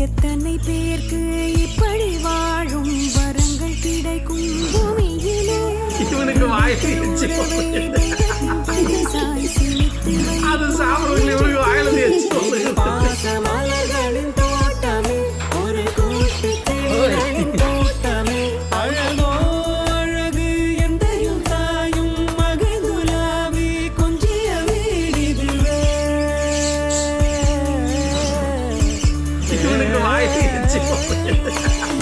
எத்தனை பேருக்கு இப்படி வாழும் வரங்கள் கிடைக்கும் பூமியிலே? இவனுக்கு வாய் 这个人？